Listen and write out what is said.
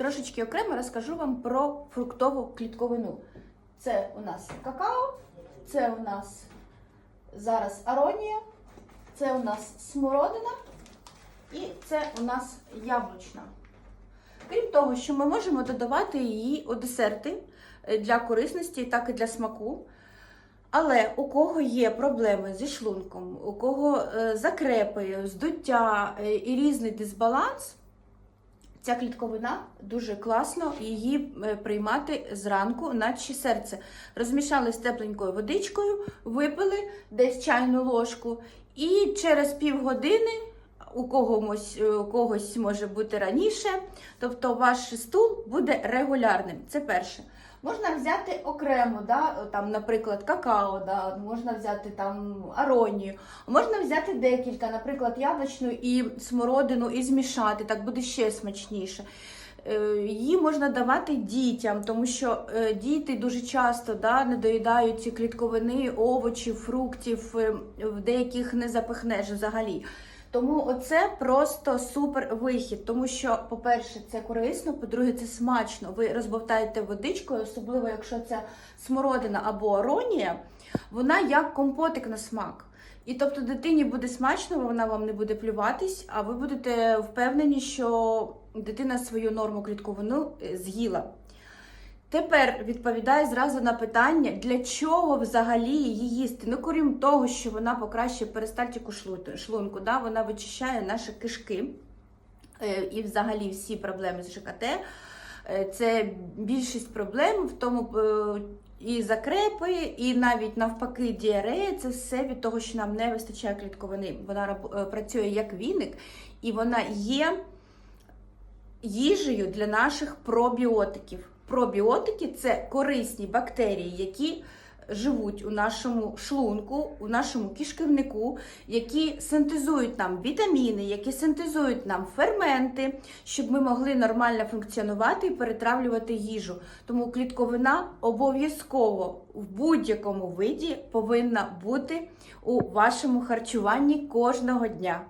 трошечки окремо розкажу вам про фруктову клітковину. Це у нас какао, це у нас зараз аронія, це у нас смородина і це у нас яблучна. Крім того, що ми можемо додавати її у десерти е, для корисності, так і для смаку. Але у кого є проблеми зі шлунком, у кого е, закрепи, здуття е, і різний дисбаланс, ця клітковина дуже класно її е, приймати зранку, наче серце. Розмішали з тепленькою водичкою, випили десь чайну ложку, і через півгодини у когось, е, у когось може бути раніше, тобто ваш стул буде регулярним. Це перше. Можна взяти окремо, да, там, наприклад, какао, да, можна взяти там аронію, можна взяти декілька, наприклад, яблучну і смородину і змішати, так буде ще смачніше. Е, Її можна давати дітям, тому що е, діти дуже часто да, не доїдають клітковини, овочів, фруктів, е, в деяких не запихнеш взагалі. Тому оце просто супер вихід, тому що, по-перше, це корисно, по-друге, це смачно. Ви розбавляєте водичкою, особливо якщо це смородина або аронія, вона як компотик на смак. І тобто дитині буде смачно, вона вам не буде плюватись, а ви будете впевнені, що дитина свою норму клітковину е, з'їла. Тепер відповідаю зразу на питання, для чого взагалі її їсти. Ну, крім того, що вона покращує перистальтику шлунку, да? вона вичищає наші кишки е, і взагалі всі проблеми з ЖКТ. Е, Це більшість проблем в тому е, і закрепи, і навіть навпаки діарея. Це все від того, що нам не вистачає клітковини. Вона працює як віник, і вона є їжею для наших пробіотиків. Пробіотики це корисні бактерії, які живуть у нашому шлунку, у нашому кишківнику, які синтезують нам вітаміни, які синтезують нам ферменти, щоб ми могли нормально функціонувати і перетравлювати їжу. Тому клітковина обов'язково в будь-якому виді повинна бути у вашому харчуванні кожного дня.